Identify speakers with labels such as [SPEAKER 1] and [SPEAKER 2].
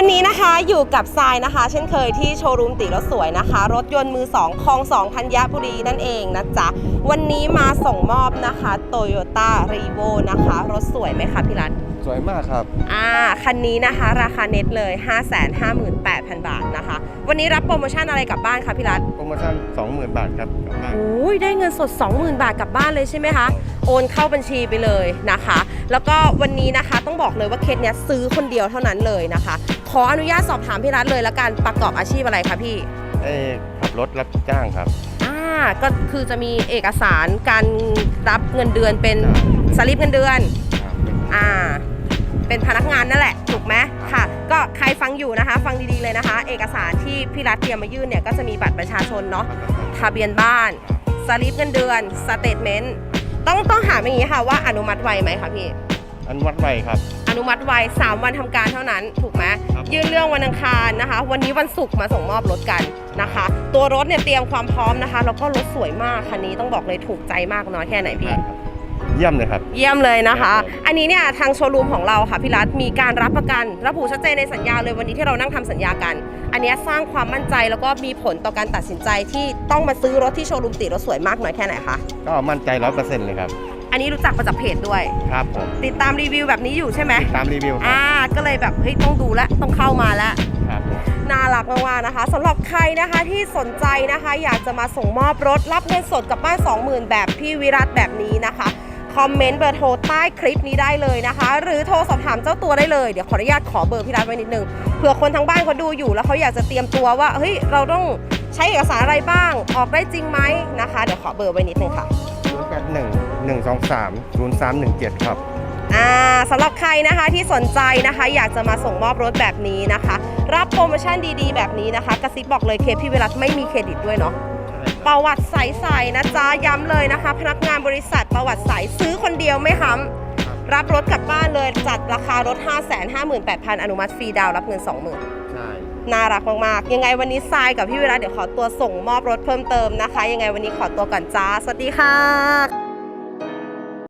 [SPEAKER 1] วันนี้นะคะอยู่กับทรายนะคะ เช่นเคยที่โชว์รูมติรถสวยนะคะ รถยนต์มือ2คลอง2ธัญบุรีนั่นเองนะจ๊ะ วันนี้มาส่งมอบนะคะ Toyota r e v o นะคะ รถสวยไหมคะพี่รัต
[SPEAKER 2] สวยมากครับ
[SPEAKER 1] อ่า คันนี้นะคะ ราคาเน็ตเลย 558,000 บาทนะคะ วันนี้รับโปรโมชั่นอะไรกลับบ้านคะพี่รัต
[SPEAKER 2] โปรโมชั่น 20,000 บาทครับกลับบ้าน
[SPEAKER 1] โอ้ยได้เงินสด 20,000 บาทกลับบ้านเลยใช่ไหมคะ โอนเข้าบัญชีไปเลยนะคะ แล้วก็วันนี้นะคะต้องบอกเลยว่าเคสเนี้ยซื้อคนเดียวเท่านั้นเลยนะคะขออนุญาตสอบถามพี่รัตเลยละกันประกอบอาชีพอะไรคะพี่
[SPEAKER 2] เอ้ยขับรถรับจ้างครับ
[SPEAKER 1] อ่าก็คือจะมีเอกสารการรับเงินเดือนเป็นสลิปเงินเดือน
[SPEAKER 2] ครับ
[SPEAKER 1] อ่า เป็นพนักงานนั่นแหละ ถูกไหมค่ะ ก็ใครฟังอยู่นะคะ ฟังดีๆเลยนะคะ เอกสารที่พี่รัฐเตรียมมายื่นเนี่ยก็จะมีบัตรประชาชนเนาะ ทะเบียนบ้าน สลิปเงินเดือน สเตทเมนต์ ต้องต้องถามอย่างนี้ค่ะว่าอนุมัติไวไหมคะพี่
[SPEAKER 2] อันวัดไวครับ
[SPEAKER 1] อนุมัติไว3วันทำการเท่านั้นถูกไหม
[SPEAKER 2] ครับ
[SPEAKER 1] ยื่นเรื่องวันอังคารนะคะ วันนี้วันศุกร์มาส่งมอบรถกันนะคะ ตัวรถเนี่ยเตรียมความพร้อมนะคะแล้วก็รถสวยมากคันนี้ต้องบอกเลยถูกใจมากน้อยแค่ไหนพี่
[SPEAKER 2] ครับเยี่ยมเลยครับ
[SPEAKER 1] เยี่ยมเลยนะคะ
[SPEAKER 2] ครับผม
[SPEAKER 1] อันนี้เนี่ยทางโชว์รูมของเราค่ะพี่รัฐมีการรับประกัน ระบุชัดเจนในสัญญาเลยวันนี้ที่เรานั่งทำสัญญากัน อันเนี้ยสร้างความมั่นใจแล้วก็มีผลต่อการตัดสินใจที่ต้องมาซื้อรถที่โชว์รูมติรถสวยมากน้อยแค่ไหนคะ
[SPEAKER 2] ก็มั่นใจ100%เลยครับ
[SPEAKER 1] อันนี้รู้จักมาจากเพจด้วย
[SPEAKER 2] ครับผม
[SPEAKER 1] ติดตามรีวิวแบบนี้อยู่ใช่ไหม
[SPEAKER 2] ติดตามรีวิวครับ
[SPEAKER 1] อ่าก็เลยแบบเฮ้ยต้องดูแลวต้องเข้ามาแล้ว
[SPEAKER 2] ครับผม
[SPEAKER 1] น่ารักมากๆนะคะสำหรับใครนะคะที่สนใจนะคะ อยากจะมาส่งมอบรถรับเงินสดกลับบ้าน 20,000 แบบพี่วิรัตแบบนี้นะคะ คอมเมนต์เบอร์โทรใต้คลิปนี้ได้เลยนะคะ หรือโทรสอบถามเจ้าตัวได้เลยเดี๋ยวขออนุญาตขอเบอร์พี่รัตไว้นิดนึงเผื่อคนทางบ้านเขาดูอยู่แล้วเขาอยากจะเตรียมตัวว่าเฮ้ยเราต้องใช้เอกสารอะไรบ้างออกได้จริงไหมนะคะ เดี๋ยวขอเบอร์ไว้นิดนึงค่ะ
[SPEAKER 2] 081 123 0317 ครับ
[SPEAKER 1] อ่าสำหรับใครนะคะที่สนใจนะคะ อยากจะมาส่งมอบรถแบบนี้นะคะ รับโปรโมชั่นดีๆ แบบนี้นะคะกระซิบบอกเลยเคสพี่เวรัตไม่มีเครดิตด้วยเนาะประวัติใสๆนะจ๊ะย้ำเลยนะคะ พนักงานบริษัทประวัติใสซื้อคนเดียวไม่ค้ำรับรถกลับบ้านเลยจัดราคารถ 5 5 8 0 0 0 อนุมัติฟรีดาวน์รับเงิน 20,000
[SPEAKER 2] ใช่
[SPEAKER 1] น่ารักมากๆ ยังไงวันนี้ทรายกับพี่เวรัตเดี๋ยวขอตัวส่งมอบรถเพิ่มเติมนะคะ ยังไงวันนี้ขอตัวก่อนจ้า สวัสดีค่ะ